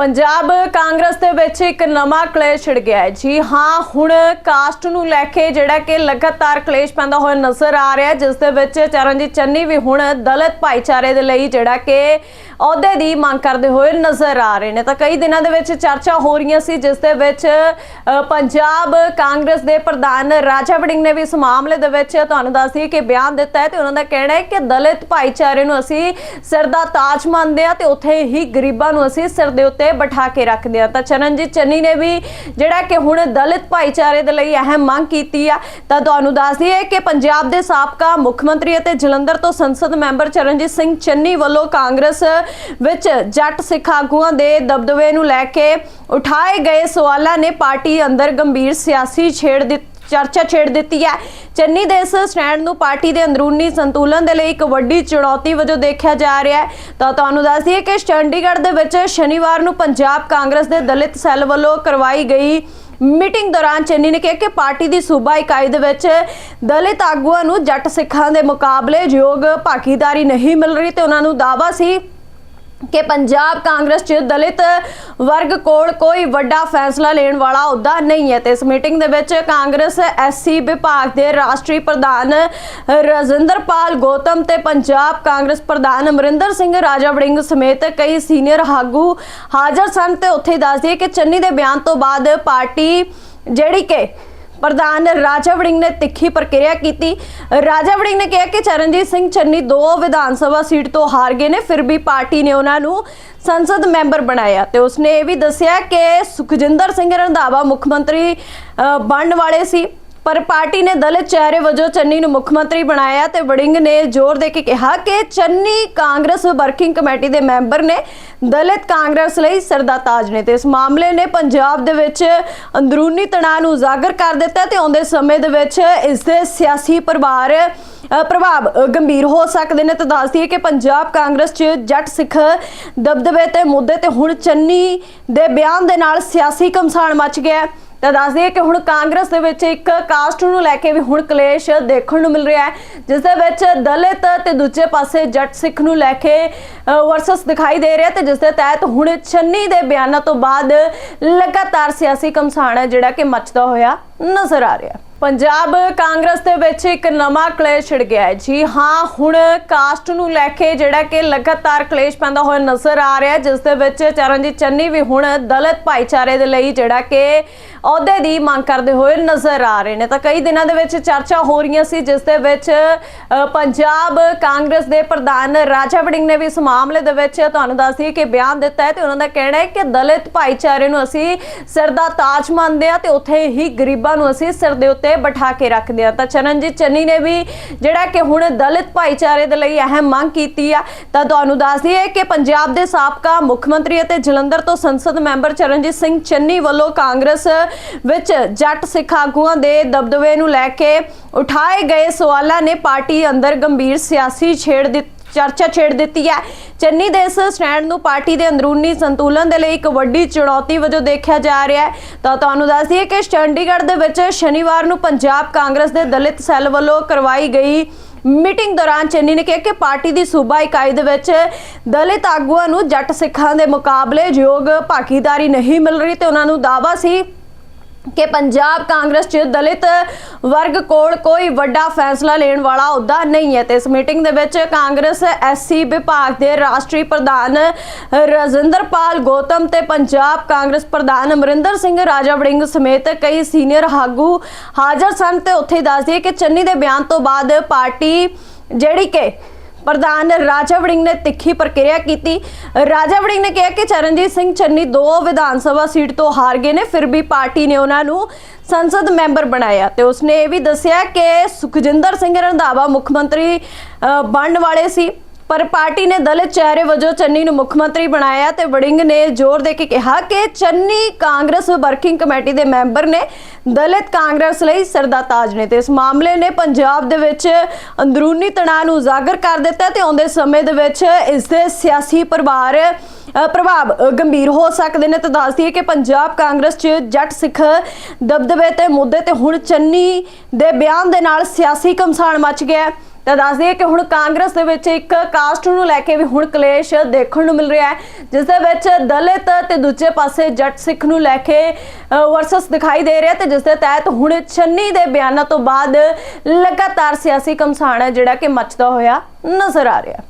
ਪੰਜਾਬ ਕਾਂਗਰਸ ਦੇ ਵਿੱਚ ਇੱਕ ਨਵਾਂ ਕਲੇਸ਼ ਛਿੜ ਗਿਆ ਹੈ। ਜੀ ਹਾਂ, ਹੁਣ ਕਾਸਟ ਨੂੰ ਲੈ ਕੇ ਜਿਹੜਾ ਕਿ ਲਗਾਤਾਰ ਕਲੇਸ਼ ਪੈਂਦਾ ਹੋਇਆ ਨਜ਼ਰ ਆ ਰਿਹਾ ਜਿਸ ਦੇ ਵਿੱਚ ਚਰਨਜੀਤ ਚੰਨੀ ਵੀ ਹੁਣ ਦਲਿਤ ਭਾਈਚਾਰੇ ਦੇ ਲਈ ਜਿਹੜਾ ਕਿ ਅਹੁਦੇ ਦੀ ਮੰਗ ਕਰਦੇ ਹੋਏ ਨਜ਼ਰ ਆ ਰਹੇ ਨੇ। ਤਾਂ ਕਈ ਦਿਨਾਂ ਦੇ ਵਿੱਚ ਚਰਚਾ ਹੋ ਰਹੀਆਂ ਸੀ, ਜਿਸ ਦੇ ਵਿੱਚ ਪੰਜਾਬ ਕਾਂਗਰਸ ਦੇ ਪ੍ਰਧਾਨ ਰਾਜਾ ਵੜਿੰਗ ਨੇ ਵੀ ਇਸ ਮਾਮਲੇ ਦੇ ਵਿੱਚ ਤੁਹਾਨੂੰ ਦੱਸਦੀ ਕਿ ਬਿਆਨ ਦਿੱਤਾ ਹੈ ਤੇ ਉਹਨਾਂ ਦਾ ਕਹਿਣਾ ਹੈ ਕਿ ਦਲਿਤ ਭਾਈਚਾਰੇ ਨੂੰ ਅਸੀਂ ਸਿਰ ਦਾ ਤਾਜ ਮੰਨਦੇ ਆ ਤੇ ਉੱਥੇ ਹੀ ਗਰੀਬਾਂ ਨੂੰ ਅਸੀਂ ਸਿਰ ਦੇ ਉੱਤੇ ਬਿਠਾ ਕੇ ਰੱਖਦੇ ਆ। ਤਾਂ ਚਰਨਜੀਤ ਚੰਨੀ ਨੇ ਵੀ ਜਿਹੜਾ ਕਿ ਹੁਣ ਦਲਿਤ ਭਾਈਚਾਰੇ ਦੇ ਲਈ ਅਹਿਮ ਮੰਗ ਕੀਤੀ ਆ, ਤਾਂ ਤੁਹਾਨੂੰ ਦੱਸ ਦਈਏ ਕਿ ਪੰਜਾਬ ਦੇ ਸਾਬਕਾ ਮੁੱਖ ਮੰਤਰੀ ਅਤੇ ਜਲੰਧਰ ਤੋਂ ਸੰਸਦ ਮੈਂਬਰ ਚਰਨਜੀਤ ਸਿੰਘ ਚੰਨੀ ਵੱਲੋਂ ਕਾਂਗਰਸ ਵਿੱਚ ਜੱਟ ਸਿੱਖ ਆਗੂਆਂ ਦੇ ਦਬਦਬੇ ਨੂੰ ਲੈ ਕੇ ਉਠਾਏ ਗਏ ਸਵਾਲਾਂ ਨੇ ਪਾਰਟੀ ਅੰਦਰ ਗੰਭੀਰ ਸਿਆਸੀ ਛੇੜ ਦਿੱਤੀ। ਚਰਚਾ ਛੇੜ ਦਿੱਤੀ ਹੈ। ਚੰਨੀ ਦੇ ਇਸ ਸਟੈਂਡ ਨੂੰ ਪਾਰਟੀ ਦੇ ਅੰਦਰੂਨੀ ਸੰਤੁਲਨ ਦੇ ਲਈ ਇੱਕ ਵੱਡੀ ਚੁਣੌਤੀ ਵਜੋਂ ਦੇਖਿਆ ਜਾ ਰਿਹਾ ਹੈ। ਤਾਂ ਤੁਹਾਨੂੰ ਦੱਸ ਦਈਏ ਕਿ ਚੰਡੀਗੜ੍ਹ ਦੇ ਵਿੱਚ ਸ਼ਨੀਵਾਰ ਨੂੰ ਪੰਜਾਬ ਕਾਂਗਰਸ ਦੇ ਦਲਿਤ ਸੈੱਲ ਵੱਲੋਂ ਕਰਵਾਈ ਗਈ ਮੀਟਿੰਗ ਦੌਰਾਨ ਚੰਨੀ ਨੇ ਕਿਹਾ ਕਿ ਪਾਰਟੀ ਦੀ ਸੂਬਾ ਇਕਾਈ ਦੇ ਵਿੱਚ ਦਲਿਤ ਆਗੂਆਂ ਨੂੰ ਜੱਟ ਸਿੱਖਾਂ ਦੇ ਮੁਕਾਬਲੇ ਯੋਗ ਭਾਗੀਦਾਰੀ ਨਹੀਂ ਮਿਲ ਰਹੀ ਤੇ ਉਹਨਾਂ ਨੂੰ ਦਾਅਵਾ ਸੀ ਕਿ ਪੰਜਾਬ ਕਾਂਗਰਸ 'ਚ ਦਲਿਤ ਵਰਗ ਕੋਲ ਕੋਈ ਵੱਡਾ ਫੈਸਲਾ ਲੈਣ ਵਾਲਾ ਅਹੁਦਾ ਨਹੀਂ ਹੈ ਤੇ ਇਸ ਮੀਟਿੰਗ ਦੇ ਵਿੱਚ ਕਾਂਗਰਸ ਐਸਸੀ ਵਿਭਾਗ ਦੇ ਰਾਸ਼ਟਰੀ ਪ੍ਰਧਾਨ ਰਜਿੰਦਰਪਾਲ ਗੌਤਮ ਤੇ ਪੰਜਾਬ ਕਾਂਗਰਸ ਪ੍ਰਧਾਨ ਅਮਰਿੰਦਰ ਸਿੰਘ ਰਾਜਾ ਵੜਿੰਗ ਸਮੇਤ ਕਈ ਸੀਨੀਅਰ ਆਗੂ ਹਾਜ਼ਰ ਸਨ ਤੇ ਉੱਥੇ ਹੀ ਦੱਸ ਕਿ ਚੰਨੀ ਦੇ ਬਿਆਨ ਤੋਂ ਬਾਅਦ ਪਾਰਟੀ ਜਿਹੜੀ ਕਿ ਪ੍ਰਧਾਨ ਰਾਜਾ ਵੜਿੰਗ ਨੇ ਤਿੱਖੀ ਪ੍ਰਕਿਰਿਆ ਕੀਤੀ। ਰਾਜਾ ਵੜਿੰਗ ਨੇ ਕਿਹਾ ਕਿ ਚਰਨਜੀਤ ਸਿੰਘ ਚੰਨੀ ਦੋ ਵਿਧਾਨ ਸਭਾ ਸੀਟ ਤੋਂ ਹਾਰ ਗਏ ਨੇ, ਫਿਰ ਵੀ ਪਾਰਟੀ ਨੇ ਉਹਨਾਂ ਨੂੰ ਸੰਸਦ ਮੈਂਬਰ ਬਣਾਇਆ ਤੇ ਉਸਨੇ ਇਹ ਵੀ ਦੱਸਿਆ ਕਿ ਸੁਖਜਿੰਦਰ ਸਿੰਘ ਰੰਧਾਵਾ ਮੁੱਖ ਮੰਤਰੀ ਬਣਨ ਵਾਲੇ ਸੀ। ਪਰ ਪਾਰਟੀ ਨੇ ਦਲਿਤ ਚਿਹਰੇ ਵਜੋਂ ਚੰਨੀ ਨੂੰ ਮੁੱਖ ਮੰਤਰੀ ਬਣਾਇਆ ਤੇ ਵੜਿੰਗ ਨੇ ਜ਼ੋਰ ਦੇ ਕੇ ਕਿਹਾ ਕਿ ਚੰਨੀ ਕਾਂਗਰਸ ਵਰਕਿੰਗ ਕਮੇਟੀ ਦੇ ਮੈਂਬਰ ਨੇ ਦਲਿਤ ਕਾਂਗਰਸ ਲਈ ਸਿਰ ਤਾਜ ਨੇ ਤੇ ਇਸ ਮਾਮਲੇ ਨੇ ਪੰਜਾਬ ਦੇ ਵਿੱਚ ਅੰਦਰੂਨੀ ਤਣਾਅ ਨੂੰ ਉਜਾਗਰ ਕਰ ਦਿੱਤਾ ਤੇ ਆਉਂਦੇ ਸਮੇਂ ਦੇ ਵਿੱਚ ਇਸ ਦੇ ਸਿਆਸੀ ਪ੍ਰਭਾਵ ਪ੍ਰਭਾਵ ਗੰਭੀਰ ਹੋ ਸਕਦੇ ਨੇ। ਤਾਂ ਦੱਸਦੀ ਦਈਏ ਕਿ ਪੰਜਾਬ ਕਾਂਗਰਸ 'ਚ ਜੱਟ ਸਿੱਖ ਦਬਦਬੇ ਤੇ ਮੁੱਦੇ ਤੇ ਹੁਣ ਚੰਨੀ ਦੇ ਬਿਆਨ ਦੇ ਨਾਲ ਸਿਆਸੀ ਕਮਸਾਨ ਮਚ ਗਿਆ। ਤਾਂ ਦੱਸ ਦਈਏ ਕਿ ਹੁਣ ਕਾਂਗਰਸ ਦੇ ਵਿੱਚ ਇੱਕ ਕਾਸਟ ਨੂੰ ਲੈ ਕੇ ਵੀ ਹੁਣ ਕਲੇਸ਼ ਦੇਖਣ ਨੂੰ ਮਿਲ ਰਿਹਾ ਹੈ, ਜਿਸ ਦੇ ਵਿੱਚ ਦਲਿਤ ਤੇ ਦੂਜੇ ਪਾਸੇ ਜੱਟ ਸਿੱਖ ਨੂੰ ਲੈ ਕੇ ਵਰਸਸ ਦਿਖਾਈ ਦੇ ਰਿਹਾ ਤੇ ਜਿਸ ਦੇ ਤਹਿਤ ਹੁਣ ਚੰਨੀ ਦੇ ਬਿਆਨਾਂ ਤੋਂ ਬਾਅਦ ਲਗਾਤਾਰ ਸਿਆਸੀ ਕਮਸਾਨ ਹੈ ਜਿਹੜਾ ਕਿ ਮੱਚਦਾ ਹੋਇਆ ਨਜ਼ਰ ਆ ਰਿਹਾ ਪੰਜਾਬ ਕਾਂਗਰਸ ਦੇ ਵਿੱਚ ਇੱਕ ਨਵਾਂ ਕਲੇਸ਼ ਛਿੜ ਗਿਆ ਹੈ। ਜੀ ਹਾਂ, ਹੁਣ ਕਾਸਟ ਨੂੰ ਲੈ ਕੇ ਜਿਹੜਾ ਕਿ ਲਗਾਤਾਰ ਕਲੇਸ਼ ਪੈਂਦਾ ਹੋਇਆ ਨਜ਼ਰ ਆ ਰਿਹਾ ਜਿਸ ਦੇ ਵਿੱਚ ਚਰਨਜੀਤ ਚੰਨੀ ਵੀ ਹੁਣ ਦਲਿਤ ਭਾਈਚਾਰੇ ਦੇ ਲਈ ਜਿਹੜਾ ਕਿ ਅਹੁਦੇ ਦੀ ਮੰਗ ਕਰਦੇ ਹੋਏ ਨਜ਼ਰ ਆ ਰਹੇ ਨੇ। ਤਾਂ ਕਈ ਦਿਨਾਂ ਦੇ ਵਿੱਚ ਚਰਚਾ ਹੋ ਰਹੀਆਂ ਸੀ, ਜਿਸ ਦੇ ਵਿੱਚ ਪੰਜਾਬ ਕਾਂਗਰਸ ਦੇ ਪ੍ਰਧਾਨ ਰਾਜਾ ਵੜਿੰਗ ਨੇ ਵੀ ਇਸ ਮਾਮਲੇ ਦੇ ਵਿੱਚ ਤੁਹਾਨੂੰ ਦੱਸਦੀ ਕਿ ਬਿਆਨ ਦਿੱਤਾ ਹੈ ਤੇ ਉਹਨਾਂ ਦਾ ਕਹਿਣਾ ਹੈ ਕਿ ਦਲਿਤ ਭਾਈਚਾਰੇ ਨੂੰ ਅਸੀਂ ਸਿਰ ਦਾ ਤਾਜ ਮੰਨਦੇ ਆ ਤੇ ਉੱਥੇ ਹੀ ਗਰੀਬਾਂ ਨੂੰ ਅਸੀਂ ਸਿਰ ਦੇ ਉੱਤੇ ਬਿਠਾ ਕੇ ਰੱਖਦੇ ਆ। ਤਾਂ ਚਰਨਜੀਤ ਚੰਨੀ ਨੇ ਵੀ ਜਿਹੜਾ ਕਿ ਹੁਣ ਦਲਿਤ ਭਾਈਚਾਰੇ ਦੇ ਲਈ ਅਹਿਮ ਮੰਗ ਕੀਤੀ ਆ, ਤਾਂ ਤੁਹਾਨੂੰ ਦੱਸ ਦਈਏ ਕਿ ਪੰਜਾਬ ਦੇ ਸਾਬਕਾ ਮੁੱਖ ਮੰਤਰੀ ਅਤੇ ਜਲੰਧਰ ਤੋਂ ਸੰਸਦ ਮੈਂਬਰ ਚਰਨਜੀਤ ਸਿੰਘ ਚੰਨੀ ਵੱਲੋਂ ਕਾਂਗਰਸ ਵਿੱਚ ਜੱਟ ਸਿੱਖ ਆਗੂਆਂ ਦੇ ਦਬਦਬੇ ਨੂੰ ਲੈ ਕੇ ਉਠਾਏ ਗਏ ਸਵਾਲਾਂ ਨੇ ਪਾਰਟੀ ਅੰਦਰ ਗੰਭੀਰ ਸਿਆਸੀ ਛੇੜ ਦਿੱਤੀ ਚਰਚਾ ਛੇੜ ਦਿੱਤੀ ਹੈ। ਚੰਨੀ ਦੇ ਇਸ ਸਟੈਂਡ ਨੂੰ ਪਾਰਟੀ ਦੇ ਅੰਦਰੂਨੀ ਸੰਤੁਲਨ ਦੇ ਲਈ ਇੱਕ ਵੱਡੀ ਚੁਣੌਤੀ ਵਜੋਂ ਦੇਖਿਆ ਜਾ ਰਿਹਾ ਹੈ। ਤਾਂ ਤੁਹਾਨੂੰ ਦੱਸ ਦਈਏ ਕਿ ਚੰਡੀਗੜ੍ਹ ਦੇ ਵਿੱਚ ਸ਼ਨੀਵਾਰ ਨੂੰ ਪੰਜਾਬ ਕਾਂਗਰਸ ਦੇ ਦਲਿਤ ਸੈੱਲ ਵੱਲੋਂ ਕਰਵਾਈ ਗਈ ਮੀਟਿੰਗ ਦੌਰਾਨ ਚੰਨੀ ਨੇ ਕਿਹਾ ਕਿ ਪਾਰਟੀ ਦੀ ਸੂਬਾ ਇਕਾਈ ਦੇ ਵਿੱਚ ਦਲਿਤ ਆਗੂਆਂ ਨੂੰ ਜੱਟ ਸਿੱਖਾਂ ਦੇ ਮੁਕਾਬਲੇ ਯੋਗ ਭਾਗੀਦਾਰੀ ਨਹੀਂ ਮਿਲ ਰਹੀ ਤੇ ਉਹਨਾਂ ਨੂੰ ਦਾਅਵਾ ਸੀ ਕਿ ਪੰਜਾਬ ਕਾਂਗਰਸ 'ਚ ਦਲਿਤ ਵਰਗ ਕੋਲ ਕੋਈ ਵੱਡਾ ਫੈਸਲਾ ਲੈਣ ਵਾਲਾ ਅਹੁਦਾ ਨਹੀਂ ਹੈ ਤੇ ਇਸ ਮੀਟਿੰਗ ਦੇ ਵਿੱਚ ਕਾਂਗਰਸ ਐਸਸੀ ਵਿਭਾਗ ਦੇ ਰਾਸ਼ਟਰੀ ਪ੍ਰਧਾਨ ਰਜਿੰਦਰਪਾਲ ਗੌਤਮ ਤੇ ਪੰਜਾਬ ਕਾਂਗਰਸ ਪ੍ਰਧਾਨ ਅਮਰਿੰਦਰ ਸਿੰਘ ਰਾਜਾ ਵੜਿੰਗ ਸਮੇਤ ਕਈ ਸੀਨੀਅਰ ਆਗੂ ਹਾਜ਼ਰ ਸਨ ਤੇ ਉੱਥੇ ਦੱਸਦੀ ਦੱਸ ਕਿ ਚੰਨੀ ਦੇ ਬਿਆਨ ਤੋਂ ਬਾਅਦ ਪਾਰਟੀ ਜਿਹੜੀ ਕਿ ਪ੍ਰਧਾਨ ਰਾਜਾ ਵੜਿੰਗ ਨੇ ਤਿੱਖੀ ਪ੍ਰਕਿਰਿਆ ਕੀਤੀ। ਰਾਜਾ ਵੜਿੰਗ ਨੇ ਕਿਹਾ ਕਿ ਚਰਨਜੀਤ ਸਿੰਘ ਚੰਨੀ ਦੋ ਵਿਧਾਨ ਸਭਾ ਸੀਟ ਤੋਂ ਹਾਰ ਗਏ ਨੇ ਫਿਰ ਵੀ ਪਾਰਟੀ ਨੇ ਉਹਨਾਂ ਨੂੰ ਸੰਸਦ ਮੈਂਬਰ ਬਣਾਇਆ। ਤੇ ਉਸਨੇ ਇਹ ਵੀ ਦੱਸਿਆ ਕਿ ਸੁਖਜਿੰਦਰ ਸਿੰਘ ਰੰਧਾਵਾ ਮੁੱਖ ਮੰਤਰੀ ਅ, ਬਣਨ ਵਾਲੇ ਸੀ। ਪਰ ਪਾਰਟੀ ਨੇ ਦਲਿਤ ਚਿਹਰੇ ਵਜੋਂ ਚੰਨੀ ਨੂੰ ਮੁੱਖ ਮੰਤਰੀ ਬਣਾਇਆ ਤੇ ਵੜਿੰਗ ਨੇ ਜ਼ੋਰ ਦੇ ਕੇ ਕਿਹਾ ਕਿ ਚੰਨੀ ਕਾਂਗਰਸ ਵਰਕਿੰਗ ਕਮੇਟੀ ਦੇ ਮੈਂਬਰ ਨੇ ਦਲਿਤ ਕਾਂਗਰਸ ਲਈ ਸਰਦਾਤਾਜ ਨੇ ਤੇ ਇਸ ਮਾਮਲੇ ਨੇ ਪੰਜਾਬ ਦੇ ਵਿੱਚ ਅੰਦਰੂਨੀ ਤਣਾਅ ਨੂੰ ਉਜਾਗਰ ਕਰ ਦਿੱਤਾ ਤੇ ਆਉਂਦੇ ਸਮੇਂ ਦੇ ਵਿੱਚ ਇਸ ਦੇ ਸਿਆਸੀ ਪ੍ਰਭਾਵ ਪ੍ਰਭਾਵ ਗੰਭੀਰ ਹੋ ਸਕਦੇ ਨੇ ਤਾਂ ਦੱਸਦੀ ਦਈਏ ਕਿ ਪੰਜਾਬ ਕਾਂਗਰਸ 'ਚ ਜੱਟ ਸਿੱਖ ਦਬਦਬੇ ਤੇ ਮੁੱਦੇ ਤੇ ਹੁਣ ਚੰਨੀ ਦੇ ਬਿਆਨ ਦੇ ਨਾਲ ਸਿਆਸੀ ਕਮਸਾਨ ਮਚ ਗਿਆ ਹੈ। ਤਾਂ ਦੱਸ ਦਈਏ ਕਿ ਹੁਣ ਕਾਂਗਰਸ ਦੇ ਵਿੱਚ ਇੱਕ ਕਾਸਟ ਨੂੰ ਲੈ ਕੇ ਵੀ ਹੁਣ ਕਲੇਸ਼ ਦੇਖਣ ਨੂੰ ਮਿਲ ਰਿਹਾ ਹੈ, ਜਿਸ ਦੇ ਵਿੱਚ ਦਲਿਤ ਤੇ ਦੂਜੇ ਪਾਸੇ ਜੱਟ ਸਿੱਖ ਨੂੰ ਲੈ ਕੇ ਵਰਸਸ ਦਿਖਾਈ ਦੇ ਰਿਹਾ ਤੇ ਜਿਸ ਦੇ ਤਹਿਤ ਹੁਣ ਚੰਨੀ ਦੇ ਬਿਆਨਾਂ ਤੋਂ ਬਾਅਦ ਲਗਾਤਾਰ ਸਿਆਸੀ ਕਮਸਾਨ ਹੈ ਜਿਹੜਾ ਕਿ ਮੱਚਦਾ ਹੋਇਆ ਨਜ਼ਰ ਆ ਰਿਹਾ